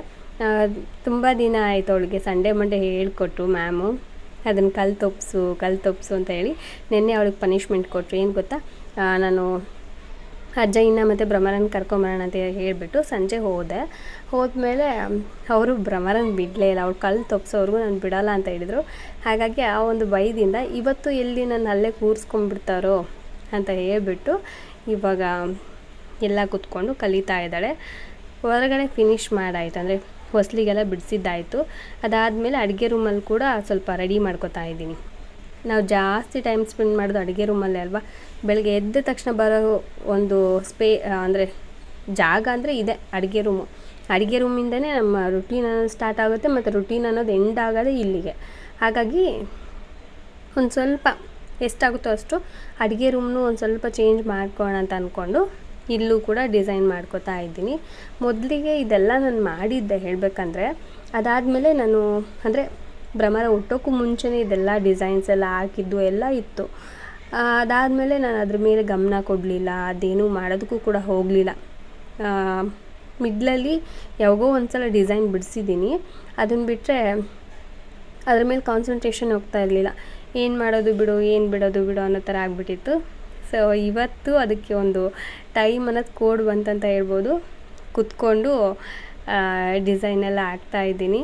ತುಂಬ ದಿನ ಆಯಿತು ಅವಳಿಗೆ. ಸಂಡೇ ಮಂಡೇ ಹೇಳ್ಕೊಟ್ರು ಮ್ಯಾಮು. ಅದನ್ನು ಕಲ್ತೊಪ್ಸು ಕಲ್ ತೊಪ್ಸು ಅಂತ ಹೇಳಿ ನಿನ್ನೆ ಅವಳಿಗೆ ಪನಿಷ್ಮೆಂಟ್ ಕೊಟ್ಟರು ಏನು ಗೊತ್ತಾ? ನಾನು ಅಜ್ಜಯ್ಯನ ಮತ್ತು ಭ್ರಮರನ್ ಕರ್ಕೊಂಬರೋಣ ಅಂತ ಹೇಳಿಬಿಟ್ಟು ಸಂಜೆ ಹೋದೆ. ಹೋದ್ಮೇಲೆ ಅವರು ಭ್ರಮರನ್ ಬಿಡಲೇ ಇಲ್ಲ ಅವ್ರು ಕಲ್ಲು ತಪ್ಸೋವ್ರಿಗೂ ನಾನು ಬಿಡೋಲ್ಲ ಅಂತ ಹೇಳಿದರು. ಹಾಗಾಗಿ ಆ ಒಂದು ಭಯದಿಂದ ಇವತ್ತು ಎಲ್ಲಿ ನನ್ನ ಅಲ್ಲೇ ಕೂರಿಸ್ಕೊಂಡ್ಬಿಡ್ತಾರೋ ಅಂತ ಹೇಳ್ಬಿಟ್ಟು ಇವಾಗ ಎಲ್ಲ ಕೂತ್ಕೊಂಡು ಕಲಿತಾ ಇದ್ದಾಳೆ. ಹೊರಗಡೆ ಫಿನಿಷ್ ಮಾಡಾಯ್ತು, ಅಂದರೆ ಹೊಸ್ಲಿಗೆಲ್ಲ ಬಿಡಿಸಿದ್ದಾಯಿತು. ಅದಾದಮೇಲೆ ಅಡುಗೆ ರೂಮಲ್ಲಿ ಕೂಡ ಸ್ವಲ್ಪ ರೆಡಿ ಮಾಡ್ಕೋತಾ ಇದ್ದೀನಿ. ನಾವು ಜಾಸ್ತಿ ಟೈಮ್ ಸ್ಪೆಂಡ್ ಮಾಡೋದು ಅಡುಗೆ ರೂಮಲ್ಲೇ ಅಲ್ವಾ? ಬೆಳಗ್ಗೆ ಎದ್ದ ತಕ್ಷಣ ಬರೋ ಒಂದು ಸ್ಪೇ ಅಂದರೆ ಜಾಗ ಅಂದರೆ ಇದೆ, ಅಡುಗೆ ರೂಮು ಅಡುಗೆ ರೂಮಿಂದನೇ ನಮ್ಮ ರುಟೀನ್ ಅನ್ನೋದು ಸ್ಟಾರ್ಟ್ ಆಗುತ್ತೆ ಮತ್ತು ರುಟೀನ್ ಅನ್ನೋದು ಎಂಡ್ ಆಗೋದೇ ಇಲ್ಲಿಗೆ. ಹಾಗಾಗಿ ಒಂದು ಸ್ವಲ್ಪ ಎಷ್ಟಾಗುತ್ತೋ ಅಷ್ಟು ಅಡುಗೆ ರೂಮ್ನು ಒಂದು ಸ್ವಲ್ಪ ಚೇಂಜ್ ಮಾಡ್ಕೋಣ ಅಂತ ಅಂದ್ಕೊಂಡು ಇಲ್ಲೂ ಕೂಡ ಡಿಸೈನ್ ಮಾಡ್ಕೋತಾ ಇದ್ದೀನಿ. ಮೊದಲಿಗೆ ಇದೆಲ್ಲ ನಾನು ಮಾಡಿದ್ದೆ ಹೇಳಬೇಕಂದ್ರೆ ಅದಾದಮೇಲೆ ನಾನು, ಅಂದರೆ ಭ್ರಮರ ಹುಟ್ಟೋಕ್ಕೂ ಮುಂಚೆನೇ ಇದೆಲ್ಲ ಡಿಸೈನ್ಸ್ ಎಲ್ಲ ಹಾಕಿದ್ದು ಎಲ್ಲ ಇತ್ತು. ಅದಾದಮೇಲೆ ನಾನು ಅದ್ರ ಮೇಲೆ ಗಮನ ಕೊಡಲಿಲ್ಲ, ಅದೇನು ಮಾಡೋದಕ್ಕೂ ಕೂಡ ಹೋಗಲಿಲ್ಲ. ಮಿಡ್ಲಲ್ಲಿ ಯಾವಾಗೋ ಒಂದು ಸಲ ಡಿಸೈನ್ ಬಿಡಿಸಿದ್ದೀನಿ. ಅದನ್ನು ಬಿಟ್ಟರೆ ಅದ್ರ ಮೇಲೆ ಕಾನ್ಸಂಟ್ರೇಷನ್ ಹೋಗ್ತಾ ಇರಲಿಲ್ಲ. ಏನು ಮಾಡೋದು ಬಿಡು, ಏನು ಬಿಡೋದು ಬಿಡು ಅನ್ನೋ ಥರ ಆಗಿಬಿಟ್ಟಿತ್ತು. ಸೊ ಇವತ್ತು ಅದಕ್ಕೆ ಒಂದು ಟೈಮ್ ಅನ್ನೋದು ಕೋಡ್ ಬಂತಂತ ಹೇಳ್ಬೋದು. ಕುತ್ಕೊಂಡು ಡಿಸೈನೆಲ್ಲ ಇದ್ದೀನಿ.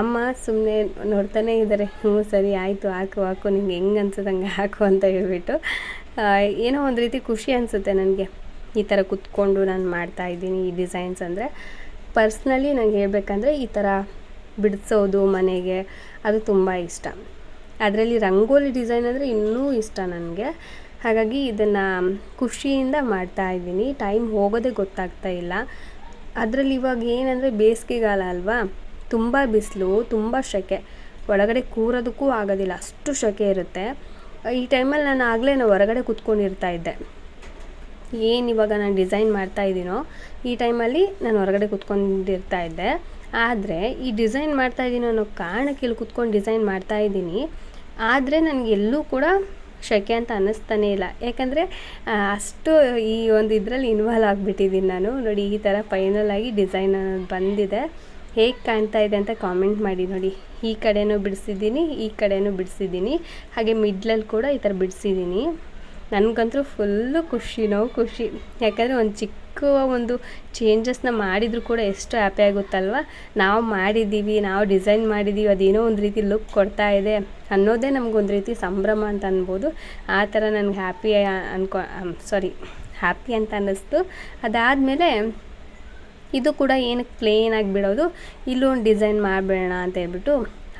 ಅಮ್ಮ ಸುಮ್ಮನೆ ನೋಡ್ತಾನೇ ಇದ್ದಾರೆ. ಹ್ಞೂ, ಸರಿ, ಆಯಿತು, ಹಾಕು ಹಾಕು, ನಿಂಗೆ ಹೆಂಗೆ ಹಂಗೆ ಹಾಕು ಅಂತ ಹೇಳ್ಬಿಟ್ಟು. ಏನೋ ಒಂದು ರೀತಿ ಖುಷಿ ಅನಿಸುತ್ತೆ ನನಗೆ. ಈ ಥರ ಕುತ್ಕೊಂಡು ನಾನು ಮಾಡ್ತಾ ಇದ್ದೀನಿ ಈ ಡಿಸೈನ್ಸ್ ಅಂದರೆ. ಪರ್ಸ್ನಲಿ ನಂಗೆ ಹೇಳಬೇಕಂದ್ರೆ ಈ ಥರ ಬಿಡಿಸೋದು ಮನೆಗೆ ಅದು ತುಂಬ ಇಷ್ಟ. ಅದರಲ್ಲಿ ರಂಗೋಲಿ ಡಿಸೈನ್ ಅಂದರೆ ಇನ್ನೂ ಇಷ್ಟ ನನಗೆ. ಹಾಗಾಗಿ ಇದನ್ನು ಖುಷಿಯಿಂದ ಮಾಡ್ತಾ ಇದ್ದೀನಿ. ಟೈಮ್ ಹೋಗೋದೇ ಗೊತ್ತಾಗ್ತಾ ಇಲ್ಲ. ಅದರಲ್ಲಿ ಇವಾಗ ಏನಂದರೆ ಬೇಸಿಗೆಗಾಲ ಅಲ್ವಾ? ತುಂಬ ಬಿಸಿಲು, ತುಂಬ ಸೆಕೆ. ಒಳಗಡೆ ಕೂರೋದಕ್ಕೂ ಆಗೋದಿಲ್ಲ, ಅಷ್ಟು ಸೆಕೆ ಇರುತ್ತೆ. ಈ ಟೈಮಲ್ಲಿ ನಾನು ಆಗಲೇ ನಾನು ಹೊರಗಡೆ ಕೂತ್ಕೊಂಡಿರ್ತಾ ಇದ್ದೆ. ಏನು ಇವಾಗ ನಾನು ಡಿಸೈನ್ ಮಾಡ್ತಾ ಇದ್ದೀನೋ ಈ ಟೈಮಲ್ಲಿ ನಾನು ಹೊರಗಡೆ ಕೂತ್ಕೊಂಡಿರ್ತಾ ಇದ್ದೆ. ಆದರೆ, ಈ ಡಿಸೈನ್ ಮಾಡ್ತಾ ಇದ್ದೀನಿ ಅನ್ನೋ ಕಾರಣಕ್ಕೆ ಇಲ್ಲಿ ಕೂತ್ಕೊಂಡು ಡಿಸೈನ್ ಮಾಡ್ತಾ ಇದ್ದೀನಿ ಆದರೆ ನನಗೆ ಎಲ್ಲೂ ಕೂಡ ಶೆಕೆ ಅಂತ ಅನ್ನಿಸ್ತಾನೇ ಇಲ್ಲ. ಯಾಕಂದರೆ ಅಷ್ಟು ಈ ಒಂದು ಇದರಲ್ಲಿ ಇನ್ವಾಲ್ವ್ ಆಗಿಬಿಟ್ಟಿದ್ದೀನಿ ನಾನು. ನೋಡಿ, ಈ ಥರ ಫೈನಲ್ ಆಗಿ ಡಿಸೈನ್ ಅನ್ನೋದು ಬಂದಿದೆ. ಹೇಗೆ ಕಾಣ್ತಾ ಇದೆ ಅಂತ ಕಾಮೆಂಟ್ ಮಾಡಿ ನೋಡಿ. ಈ ಕಡೆನೂ ಬಿಡಿಸಿದ್ದೀನಿ, ಈ ಕಡೆನೂ ಬಿಡಿಸಿದ್ದೀನಿ. ಹಾಗೆ ಮಿಡ್ಲಲ್ಲಿ ಕೂಡ ಈ ಥರ ಬಿಡಿಸಿದ್ದೀನಿ. ನನಗಂತೂ ಫುಲ್ಲು ಖುಷಿನೋ ಖುಷಿ. ಯಾಕಂದರೆ ಒಂದು ಚಿಕ್ಕ ಒಂದು ಚೇಂಜಸ್ನ ಮಾಡಿದರೂ ಕೂಡ ಎಷ್ಟು ಹ್ಯಾಪಿ ಆಗುತ್ತಲ್ವ? ನಾವು ಮಾಡಿದ್ದೀವಿ ನಾವು ಡಿಸೈನ್ ಮಾಡಿದ್ದೀವಿ ಅದೇನೋ ಒಂದು ರೀತಿ ಲುಕ್ ಕೊಡ್ತಾ ಇದೆ ಅನ್ನೋದೇ ನಮಗೊಂದು ರೀತಿ ಸಂಭ್ರಮ ಅಂತ ಅನ್ಬೋದು. ಆ ಥರ ನನಗೆ ಹ್ಯಾಪಿ ಅನ್ಕೊ ಸಾರಿ ಹ್ಯಾಪಿ ಅಂತ ಅನ್ನಿಸ್ತು. ಅದಾದಮೇಲೆ ಇದು ಕೂಡ ಏನಕ್ಕೆ ಆಗಿ ಬಿಡೋದು? ಇಲ್ಲೂ ಡಿಸೈನ್ ಮಾಡಬೇಡ ಅಂತ ಹೇಳ್ಬಿಟ್ಟು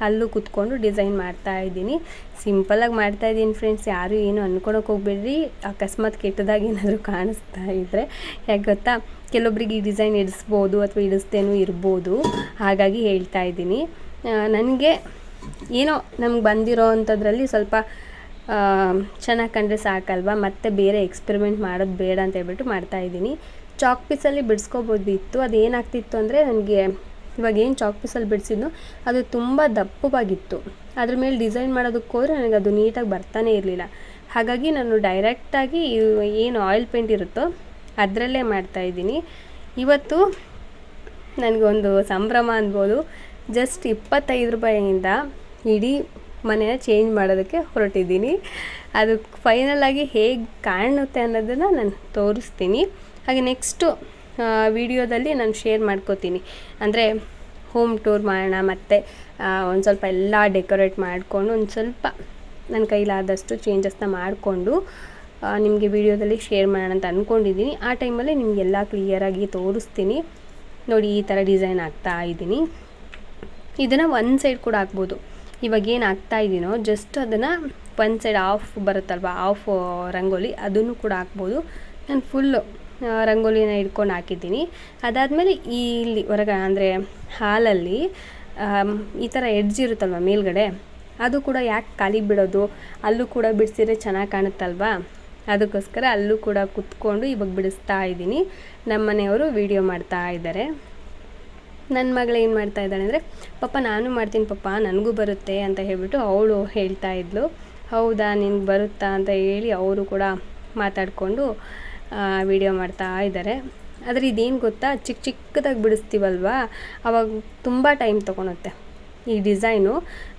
ಅಲ್ಲೂ ಕುತ್ಕೊಂಡು ಡಿಸೈನ್ ಮಾಡ್ತಾ ಇದ್ದೀನಿ. ಸಿಂಪಲಾಗಿ ಮಾಡ್ತಾ ಇದ್ದೀನಿ ಫ್ರೆಂಡ್ಸ್ ಯಾರು ಏನು ಅಂದ್ಕೊಳಕ್ಕೆ ಹೋಗ್ಬೇಡ್ರಿ. ಅಕಸ್ಮಾತ್ ಕೆಟ್ಟದಾಗಿ ಏನಾದರೂ ಕಾಣಿಸ್ತಾ ಇದ್ದರೆ ಯಾಕೆ ಗೊತ್ತಾ? ಕೆಲವೊಬ್ರಿಗೆ ಈ ಡಿಸೈನ್ ಇಡಿಸ್ಬೋದು ಅಥವಾ ಇಡಿಸ್ದೇನೂ ಇರ್ಬೋದು. ಹಾಗಾಗಿ ಹೇಳ್ತಾ ಇದ್ದೀನಿ. ನನಗೆ ಏನೋ ನಮ್ಗೆ ಬಂದಿರೋ ಅಂಥದ್ರಲ್ಲಿ ಸ್ವಲ್ಪ ಚೆನ್ನಾಗಿ ಕಂಡ್ರೆ ಸಾಕಲ್ವ? ಮತ್ತೆ ಬೇರೆ ಎಕ್ಸ್ಪೆರಿಮೆಂಟ್ ಮಾಡೋದು ಬೇಡ ಅಂತ ಹೇಳ್ಬಿಟ್ಟು ಮಾಡ್ತಾಯಿದ್ದೀನಿ ಚಾಕ್ ಪೀಸಲ್ಲಿ ಬಿಡಿಸ್ಕೋಬೋದಿತ್ತು. ಅದು ಏನಾಗ್ತಿತ್ತು ಅಂದರೆ ನನಗೆ ಇವಾಗ ಏನು ಚಾಕ್ ಪೀಸಲ್ಲಿ ಬಿಡಿಸಿದ್ನೋ ಅದು ತುಂಬ ದಪ್ಪವಾಗಿತ್ತು. ಅದ್ರ ಮೇಲೆ ಡಿಸೈನ್ ಮಾಡೋದಕ್ಕೆ ಹೋದರೆ ನನಗೆ ಅದು ನೀಟಾಗಿ ಬರ್ತಾನೆ ಇರಲಿಲ್ಲ. ಹಾಗಾಗಿ ನಾನು ಡೈರೆಕ್ಟಾಗಿ ಏನು ಆಯಿಲ್ ಪೇಂಟ್ ಇರುತ್ತೋ ಅದರಲ್ಲೇ ಮಾಡ್ತಾಯಿದ್ದೀನಿ ಇವತ್ತು ನನಗೊಂದು ಸಂಭ್ರಮ ಅನ್ಬೋದು. ಜಸ್ಟ್ ಇಪ್ಪತ್ತೈದು ರೂಪಾಯಿಯಿಂದ ಇಡೀ ಮನೇನ ಚೇಂಜ್ ಮಾಡೋದಕ್ಕೆ ಹೊರಟಿದ್ದೀನಿ. ಅದು ಫೈನಲ್ ಆಗಿ ಹೇಗೆ ಕಾಣುತ್ತೆ ಅನ್ನೋದನ್ನು ನಾನು ತೋರಿಸ್ತೀನಿ. ಹಾಗೆ ನೆಕ್ಸ್ಟು ವಿಡಿಯೋದಲ್ಲಿ ನಾನು ಶೇರ್ ಮಾಡ್ಕೋತೀನಿ. ಅಂದರೆ ಹೋಮ್ ಟೂರ್ ಮಾಡೋಣ, ಮತ್ತು ಒಂದು ಸ್ವಲ್ಪ ಎಲ್ಲ ಡೆಕೋರೇಟ್ ಮಾಡಿಕೊಂಡು, ಒಂದು ಸ್ವಲ್ಪ ನನ್ನ ಕೈಲಾದಷ್ಟು ಚೇಂಜಸ್ನ ಮಾಡಿಕೊಂಡು ನಿಮಗೆ ವಿಡಿಯೋದಲ್ಲಿ ಶೇರ್ ಮಾಡೋಣ ಅಂತ ಅಂದ್ಕೊಂಡಿದ್ದೀನಿ ಆ ಟೈಮಲ್ಲಿ ನಿಮಗೆಲ್ಲ ಕ್ಲಿಯರಾಗಿ ತೋರಿಸ್ತೀನಿ. ನೋಡಿ ಈ ಥರ ಡಿಸೈನ್ ಹಾಕ್ತಾ ಇದ್ದೀನಿ ಇದನ್ನು ಒಂದು ಸೈಡ್ ಕೂಡ ಹಾಕ್ಬೋದು ಇವಾಗ ಏನು ಹಾಕ್ತಾ ಇದ್ದೀನೋ ಜಸ್ಟ್ ಅದನ್ನು ಒಂದು ಸೈಡ್ ಆಫ್ ಬರುತ್ತಲ್ವ ಆಫ್ ರಂಗೋಲಿ, ಅದನ್ನು ಕೂಡ ಹಾಕ್ಬೋದು. ನಾನು ಫುಲ್ಲು ರಂಗೋಲಿನ ಹಿಡ್ಕೊಂಡು ಹಾಕಿದ್ದೀನಿ. ಅದಾದಮೇಲೆ ಇಲ್ಲಿ ಹೊರಗ ಅಂದರೆ ಹಾಲಲ್ಲಿ ಈ ಥರ ಎಡ್ಜ್ ಇರುತ್ತಲ್ವ ಮೇಲ್ಗಡೆ, ಅದು ಕೂಡ ಯಾಕೆ ಖಾಲಿ ಬಿಡೋದು? ಅಲ್ಲೂ ಕೂಡ ಬಿಡಿಸಿದ್ರೆ ಚೆನ್ನಾಗಿ ಕಾಣುತ್ತಲ್ವಾ? ಅದಕ್ಕೋಸ್ಕರ ಅಲ್ಲೂ ಕೂಡ ಕುತ್ಕೊಂಡು ಇವಾಗ ಬಿಡಿಸ್ತಾ ಇದ್ದೀನಿ ನಮ್ಮ ಮನೆಯವರು ವೀಡಿಯೋ ಮಾಡ್ತಾ ಇದ್ದಾರೆ. ನನ್ನ ಮಗಳು ಏನು ಮಾಡ್ತಾ ಇದ್ದಾಳೆ ಅಂದರೆ, ಪಪ್ಪ, ನಾನು ಮಾಡ್ತೀನಿ ಪಪ್ಪ, ನನಗೂ ಬರುತ್ತೆ ಅಂತ ಹೇಳಿಬಿಟ್ಟು ಅವಳು ಹೇಳ್ತಾ ಇದ್ಲು. ಹೌದಾ, ನಿನ್ಗೆ ಬರುತ್ತಾ? ಅಂತ ಹೇಳಿ ಅವರು ಕೂಡ ಮಾತಾಡಿಕೊಂಡು ವಿಡಿಯೋ ಮಾಡ್ತಾ ಇದ್ದಾರೆ. ಆದರೆ ಇದೇನು ಗೊತ್ತಾ? ಚಿಕ್ಕ ಚಿಕ್ಕದಾಗಿ ಬಿಡಿಸ್ತೀವಲ್ವಾ? ಅವಾಗ ತುಂಬ ಟೈಮ್ ತೊಗೊಳುತ್ತೆ. ಈ ಡಿಸೈನು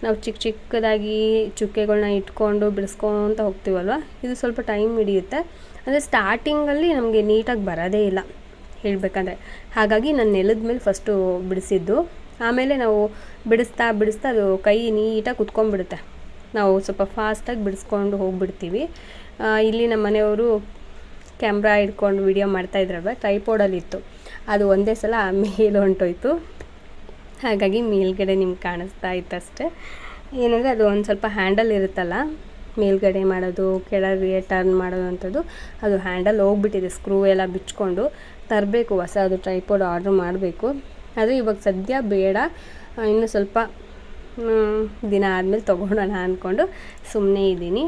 ನಾವು ಚಿಕ್ಕ ಚಿಕ್ಕದಾಗಿ ಚುಕ್ಕೆಗಳನ್ನ ಇಟ್ಕೊಂಡು ಬಿಡಿಸ್ಕೊತ ಹೋಗ್ತೀವಲ್ವ? ಇದು ಸ್ವಲ್ಪ ಟೈಮ್ ಹಿಡಿಯುತ್ತೆ. ಅಂದರೆ ಸ್ಟಾರ್ಟಿಂಗಲ್ಲಿ ನಮಗೆ ನೀಟಾಗಿ ಬರೋದೇ ಇಲ್ಲ. ಹೇಳಬೇಕಂದ್ರೆ. ಹಾಗಾಗಿ ನಾನು ನೆಲದ ಮೇಲೆ ಫಸ್ಟು ಬಿಡಿಸಿದ್ದು. ಆಮೇಲೆ ನಾವು ಬಿಡಿಸ್ತಾ ಬಿಡಿಸ್ತಾ ಅದು ಕೈ ನೀಟಾಗಿ ಕುತ್ಕೊಂಡ್ಬಿಡುತ್ತೆ. ನಾವು ಸ್ವಲ್ಪ ಫಾಸ್ಟಾಗಿ ಬಿಡಿಸ್ಕೊಂಡು ಹೋಗ್ಬಿಡ್ತೀವಿ. ಇಲ್ಲಿ ನಮ್ಮ ಮನೆಯವರು ಕ್ಯಾಮ್ರಾ ಇಟ್ಕೊಂಡು ವಿಡಿಯೋ ಮಾಡ್ತಾಯಿದ್ರಲ್ವ ಟ್ರೈಪೋಡಲ್ಲಿತ್ತು ಅದು ಒಂದೇ ಸಲ ಮೇಲೆ ಹೊಂಟೋಯ್ತು. ಹಾಗಾಗಿ ಮೇಲ್ಗಡೆ ನಿಮ್ಗೆ ಕಾಣಿಸ್ತಾ ಇತ್ತು ಅಷ್ಟೇ. ಏನಂದರೆ ಅದು ಒಂದು ಸ್ವಲ್ಪ ಹ್ಯಾಂಡಲ್ ಇರುತ್ತಲ್ಲ? ಮೇಲ್ಗಡೆ ಮಾಡೋದು, ಕೆಳಗೆ ಟರ್ನ್ ಮಾಡೋದು ಅಂಥದ್ದು. ಅದು ಹ್ಯಾಂಡಲ್ ಹೋಗ್ಬಿಟ್ಟಿದೆ ಸ್ಕ್ರೂ ಎಲ್ಲ ಬಿಚ್ಕೊಂಡು. ತರಬೇಕು ಹೊಸದು ಟ್ರೈಪೋಡ್ ಆರ್ಡ್ರ್ ಮಾಡಬೇಕು. ಆದರೆ ಇವಾಗ ಸದ್ಯ ಬೇಡ. ಇನ್ನು ಸ್ವಲ್ಪ ದಿನ ಆದಮೇಲೆ ತೊಗೊಳೋಣ ಅಂದ್ಕೊಂಡು ಸುಮ್ಮನೆ ಇದ್ದೀನಿ.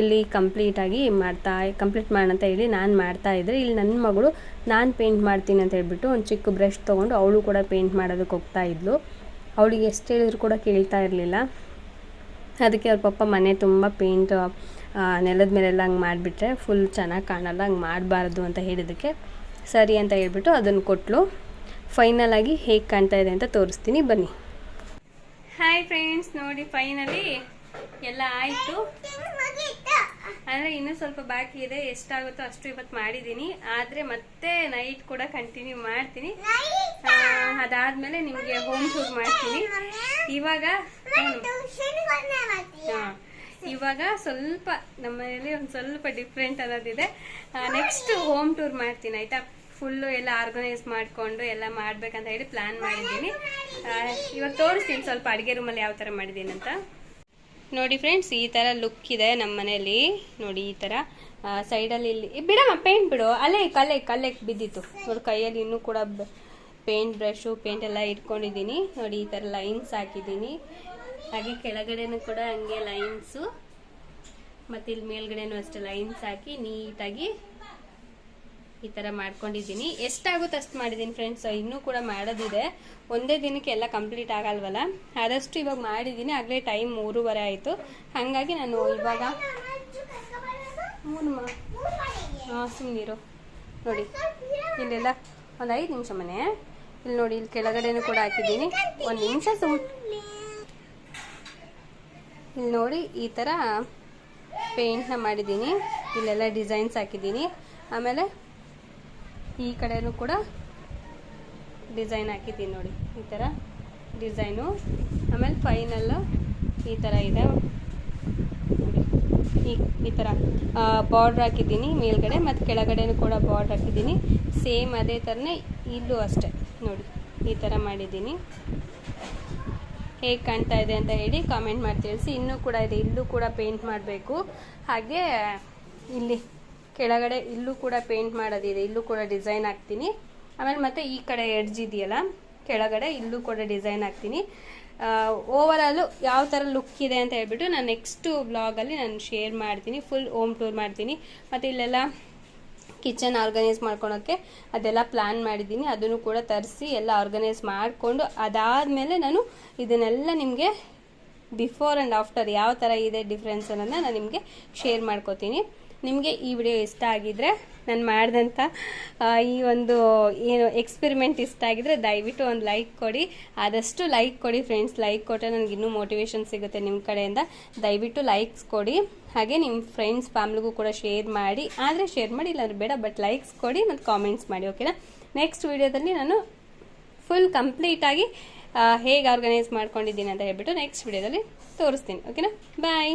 ಇಲ್ಲಿ ಕಂಪ್ಲೀಟಾಗಿ ಮಾಡ್ತಾ ಕಂಪ್ಲೀಟ್ ಮಾಡೋಣ ಅಂತ ಹೇಳಿ ನಾನು ಮಾಡ್ತಾ ಇದ್ದರೆ ಇಲ್ಲಿ ನನ್ನ ಮಗಳು ನಾನು ಪೇಂಟ್ ಮಾಡ್ತೀನಿ ಅಂತ ಹೇಳ್ಬಿಟ್ಟು ಒಂದು ಚಿಕ್ಕ ಬ್ರಷ್ ತೊಗೊಂಡು ಅವಳು ಕೂಡ ಪೇಂಟ್ ಮಾಡೋದಕ್ಕೆ ಹೋಗ್ತಾ ಇದ್ಲು. ಅವಳಿಗೆ ಎಷ್ಟು ಹೇಳಿದ್ರು ಕೂಡ ಕೇಳ್ತಾ ಇರಲಿಲ್ಲ. ಅದಕ್ಕೆ ಅವ್ರ ಪಪ್ಪ ಮನೆ ತುಂಬ ಪೇಂಟ್ ನೆಲದ ಮೇಲೆಲ್ಲ ಹಂಗೆ ಮಾಡಿಬಿಟ್ರೆ ಫುಲ್ ಚೆನ್ನಾಗಿ ಕಾಣಲ್ಲ, ಹಂಗೆ ಮಾಡಬಾರ್ದು ಅಂತ ಹೇಳಿದ್ದಕ್ಕೆ ಸರಿ ಅಂತ ಹೇಳ್ಬಿಟ್ಟು ಅದನ್ನು ಕೊಟ್ಟಲು ಫೈನಲ್ ಆಗಿ ಹೇಗೆ ಕಾಣ್ತಾ ಇದೆ ಅಂತ ತೋರಿಸ್ತೀನಿ. ಬನ್ನಿ. ಹಾಯ್ ಫ್ರೆಂಡ್ಸ್ ನೋಡಿ ಫೈನಲಿ ಎಲ್ಲ ಆಯಿತು. ಅಂದರೆ ಇನ್ನೂ ಸ್ವಲ್ಪ ಬಾಕಿ ಇದೆ. ಎಷ್ಟಾಗುತ್ತೋ ಅಷ್ಟು ಇವತ್ತು ಮಾಡಿದ್ದೀನಿ. ಆದರೆ ಮತ್ತೆ ನೈಟ್ ಕೂಡ ಕಂಟಿನ್ಯೂ ಮಾಡ್ತೀನಿ. ಅದಾದಮೇಲೆ ನಿಮಗೆ ಹೋಮ್ ಟೂರ್ ಮಾಡ್ತೀನಿ. ಇವಾಗ. ಇವಾಗ ಸ್ವಲ್ಪ ನಮ್ಮ ಮನೆಯಲ್ಲಿ ಒಂದು ಸ್ವಲ್ಪ ಡಿಫ್ರೆಂಟ್ ಅನ್ನೋದಿದೆ ನೆಕ್ಸ್ಟ್ ಹೋಮ್ ಟೂರ್ ಮಾಡ್ತೀನಿ, ಆಯ್ತಾ? ಫುಲ್ಲು ಎಲ್ಲ ಆರ್ಗನೈಸ್ ಮಾಡಿಕೊಂಡು ಎಲ್ಲ ಮಾಡ್ಬೇಕಂತ ಹೇಳಿ ಪ್ಲಾನ್ ಮಾಡಿದ್ದೀನಿ. ಇವಾಗ ತೋರಿಸ್ತೀನಿ ಸ್ವಲ್ಪ ಅಡುಗೆ ರೂಮಲ್ಲಿ ಯಾವ ಥರ ಮಾಡಿದ್ದೀನಿ ಅಂತ. ನೋಡಿ ಫ್ರೆಂಡ್ಸ್ ಈ ಥರ ಲುಕ್ ಇದೆ ನಮ್ಮ ಮನೇಲಿ. ನೋಡಿ ಈ ಥರ ಸೈಡಲ್ಲಿ ಇಲ್ಲಿ ಬಿಡಮ್ಮ ಪೇಂಟ್ ಬಿಡು. ಅಲ್ಲೇ, ಕಲ್ಲೆ ಕಲ್ಲೆ ಬಿದ್ದಿತ್ತು. ನೋಡಿ ಕೈಯಲ್ಲಿ ಇನ್ನೂ ಕೂಡ ಪೇಂಟ್ ಬ್ರಷು ಪೇಂಟ್ ಎಲ್ಲ ಇಟ್ಕೊಂಡಿದ್ದೀನಿ. ನೋಡಿ ಈ ಥರ ಲೈನ್ಸ್ ಹಾಕಿದ್ದೀನಿ. ಹಾಗೆ ಕೆಳಗಡೆನೂ ಕೂಡ ಹಂಗೆ ಲೈನ್ಸು ಮತ್ತು ಇಲ್ಲಿ ಮೇಲ್ಗಡೆನೂ ಅಷ್ಟೇ ಲೈನ್ಸ್ ಹಾಕಿ ನೀಟಾಗಿ ಈ ಥರ ಮಾಡ್ಕೊಂಡಿದ್ದೀನಿ. ಎಷ್ಟಾಗುತ್ತೆ ಅಷ್ಟು ಮಾಡಿದ್ದೀನಿ ಫ್ರೆಂಡ್ಸ್ ಇನ್ನೂ ಕೂಡ ಮಾಡೋದಿದೆ. ಒಂದೇ ದಿನಕ್ಕೆ ಎಲ್ಲ ಕಂಪ್ಲೀಟ್ ಆಗಲ್ವಲ್ಲ? ಆದಷ್ಟು ಇವಾಗ ಮಾಡಿದ್ದೀನಿ ಆಗಲೇ ಟೈಮ್ ಮೂರುವರೆ ಆಯಿತು. ಹಾಗಾಗಿ ನಾನು ಇವಾಗ ಹಾಂ ಸುಮ್ಮನಿರು ನೋಡಿ, ಇಲ್ಲೆಲ್ಲ ಒಂದು ಐದು ನಿಮಿಷ ಮನೆ. ಇಲ್ಲಿ ನೋಡಿ ಇಲ್ಲಿ ಕೆಳಗಡೆನೂ ಕೂಡ ಹಾಕಿದ್ದೀನಿ. ಒಂದು ನಿಮಿಷ ಸುಮ್ ಇಲ್ಲಿ ನೋಡಿ, ಈ ಥರ ಪೇಂಟ್ನ ಮಾಡಿದ್ದೀನಿ. ಇಲ್ಲೆಲ್ಲ ಡಿಸೈನ್ಸ್ ಹಾಕಿದ್ದೀನಿ. ಆಮೇಲೆ ಈ ಕಡೆನೂ ಕೂಡ ಡಿಸೈನ್ ಹಾಕಿದ್ದೀನಿ ನೋಡಿ. ಈ ಥರ ಡಿಸೈನು. ಆಮೇಲೆ ಫೈನಲ್ಲು ಈ ಥರ ಇದೆ. ನೋಡಿ. ಈ ಈ ಥರ ಬಾರ್ಡ್ರ್ ಹಾಕಿದ್ದೀನಿ ಮೇಲ್ಗಡೆ ಮತ್ತು ಕೆಳಗಡೆನೂ ಕೂಡ ಬಾರ್ಡ್ರ್ ಹಾಕಿದ್ದೀನಿ. ಸೇಮ್ ಅದೇ ಥರನೇ ಇಲ್ಲೂ ಅಷ್ಟೇ. ನೋಡಿ, ಈ ಥರ ಮಾಡಿದ್ದೀನಿ. ಹೇಗೆ ಕಾಣ್ತಾ ಇದೆ ಅಂತ ಹೇಳಿ ಕಾಮೆಂಟ್ ಮಾಡಿ ತಿಳಿಸಿ. ಇನ್ನೂ ಕೂಡ ಇದೆ, ಇಲ್ಲೂ ಕೂಡ ಪೇಂಟ್ ಮಾಡಬೇಕು. ಹಾಗೆ ಇಲ್ಲಿ ಕೆಳಗಡೆ ಇಲ್ಲೂ ಕೂಡ ಪೇಂಟ್ ಮಾಡೋದಿದೆ, ಇಲ್ಲೂ ಕೂಡ ಡಿಸೈನ್ ಹಾಕ್ತೀನಿ. ಆಮೇಲೆ ಮತ್ತೆ ಈ ಕಡೆ ಎಡ್ಜ್ ಇದೆಯಲ್ಲ, ಕೆಳಗಡೆ ಇಲ್ಲೂ ಕೂಡ ಡಿಸೈನ್ ಹಾಕ್ತೀನಿ. ಓವರಾಲು ಯಾವ ಥರ ಲುಕ್ ಇದೆ ಅಂತ ಹೇಳ್ಬಿಟ್ಟು ನಾನು ನೆಕ್ಸ್ಟು ಬ್ಲಾಗಲ್ಲಿ ನಾನು ಶೇರ್ ಮಾಡ್ತೀನಿ ಫುಲ್ ಓಮ್ ಟೂರ್ ಮಾಡ್ತೀನಿ. ಮತ್ತು ಇಲ್ಲೆಲ್ಲ ಕಿಚನ್ ಆರ್ಗನೈಸ್ ಮಾಡ್ಕೊಳಕ್ಕೆ ಅದೆಲ್ಲ ಪ್ಲ್ಯಾನ್ ಮಾಡಿದ್ದೀನಿ. ಅದನ್ನು ಕೂಡ ತರಿಸಿ ಎಲ್ಲ ಆರ್ಗನೈಸ್ ಮಾಡಿಕೊಂಡು ಅದಾದಮೇಲೆ ನಾನು ಇದನ್ನೆಲ್ಲ ನಿಮಗೆ ಬಿಫೋರ್ ಆ್ಯಂಡ್ ಆಫ್ಟರ್ ಯಾವ ಥರ ಇದೆ ಡಿಫ್ರೆನ್ಸ್ ಅನ್ನೋದನ್ನ ನಾನು ನಿಮಗೆ ಶೇರ್ ಮಾಡ್ಕೋತೀನಿ. ನಿಮಗೆ ಈ ವಿಡಿಯೋ ಇಷ್ಟ ಆಗಿದ್ರೆ ನಾನು ಮಾಡಿದಂಥ ಈ ಒಂದು, ಏನು ಎಕ್ಸ್ಪೆರಿಮೆಂಟ್ ಇಷ್ಟ ಆಗಿದ್ರೆ ದಯವಿಟ್ಟು ಒಂದು ಲೈಕ್ ಕೊಡಿ. ಆದಷ್ಟು ಲೈಕ್ ಕೊಡಿ ಫ್ರೆಂಡ್ಸ್ ಲೈಕ್ ಕೊಟ್ಟರೆ ನನಗೆ ಇನ್ನೂ ಮೋಟಿವೇಶನ್ ಸಿಗುತ್ತೆ ನಿಮ್ಮ ಕಡೆಯಿಂದ. ದಯವಿಟ್ಟು ಲೈಕ್ಸ್ ಕೊಡಿ. ಹಾಗೆ ನಿಮ್ಮ ಫ್ರೆಂಡ್ಸ್ ಫ್ಯಾಮ್ಲಿಗೂ ಕೂಡ ಶೇರ್ ಮಾಡಿ. ಆದರೆ ಶೇರ್ ಮಾಡಿ, ಇಲ್ಲಾಂದ್ರೆ ಬೇಡ ಬಟ್ ಲೈಕ್ಸ್ ಕೊಡಿ ಮತ್ತು ಕಾಮೆಂಟ್ಸ್ ಮಾಡಿ ಓಕೆನಾ ನೆಕ್ಸ್ಟ್ ವಿಡಿಯೋದಲ್ಲಿ ನಾನು ಫುಲ್ ಕಂಪ್ಲೀಟಾಗಿ ಹೇಗೆ ಆರ್ಗನೈಸ್ ಮಾಡ್ಕೊಂಡಿದ್ದೀನಿ ಅಂತ ಹೇಳ್ಬಿಟ್ಟು ನೆಕ್ಸ್ಟ್ ವಿಡಿಯೋದಲ್ಲಿ ತೋರಿಸ್ತೀನಿ ಓಕೆನಾ ಬಾಯ್